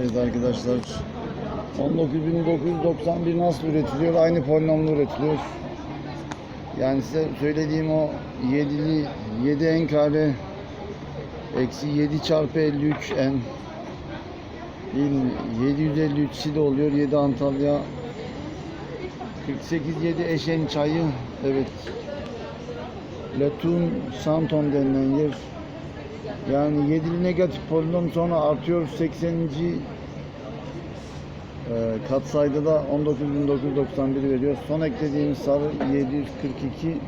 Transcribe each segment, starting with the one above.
Evet arkadaşlar 19.991 nasıl üretiliyor? Aynı polinomla üretiliyor. Yani size söylediğim o 7'li 7 n kare eksi 7 çarpı 53 n değil mi? 753'si de oluyor. 7 Antalya 48 7 eşen çayı evet Latun Santon denilen yer yani 7'li negatif polinom sonra artıyor 80. Ee, katsayıda da 19.991 veriyor. Son eklediğimiz sarı 742.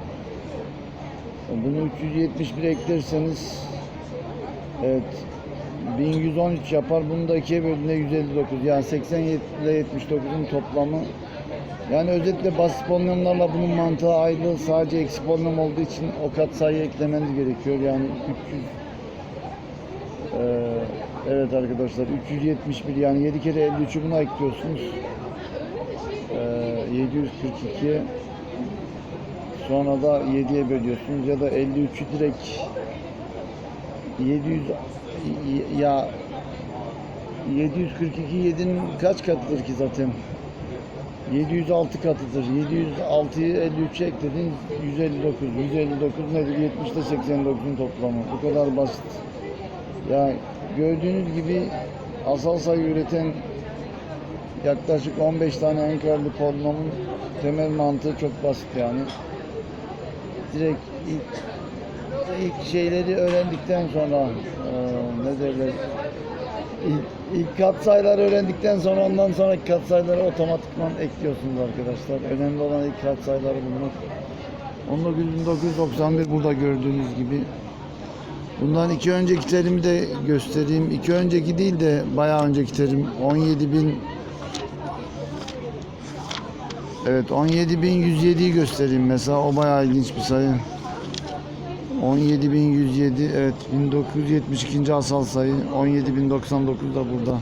Bunu 371 eklerseniz evet 1113 yapar. Bunu da ikiye böldüğünde 159. Yani 87 ile 79'un toplamı. Yani özetle basit polinomlarla bunun mantığı ayrı. Sadece eksi polinom olduğu için o katsayıyı eklemeniz gerekiyor. Yani 300 ee, evet arkadaşlar 371 yani 7 kere 53'ü buna ekliyorsunuz. Ee, 742 sonra da 7'ye bölüyorsunuz ya da 53'ü direkt 700 ya 742 7'nin kaç katıdır ki zaten? 706 katıdır. 706'yı 53'e ekledin 159. 159 nedir? 70 ile 89'un toplamı. Bu kadar basit. Ya gördüğünüz gibi asal sayı üreten yaklaşık 15 tane enkarlı polinomun temel mantığı çok basit yani. Direkt ilk, ilk şeyleri öğrendikten sonra e, ne derler ilk, ilk katsayıları öğrendikten sonra ondan sonraki katsayıları otomatikman ekliyorsunuz arkadaşlar. Önemli olan ilk katsayıları bulmak. 1991 burada gördüğünüz gibi Bundan iki önceki terimi de göstereyim. İki önceki değil de bayağı önceki terim 17.000 Evet 17.107'yi göstereyim mesela o bayağı ilginç bir sayı. 17.107 evet 1972. asal sayı 17.099 da burada.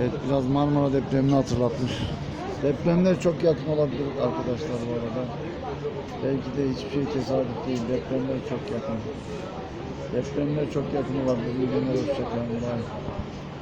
Evet biraz Marmara depremini hatırlatmış. Depremler çok yakın olabilir arkadaşlar bu arada. Belki de hiçbir şey tesadüf değil. Depremler çok yakın. Depremler çok yakın olabilir. İyi günler, hoşçakalın. Bye.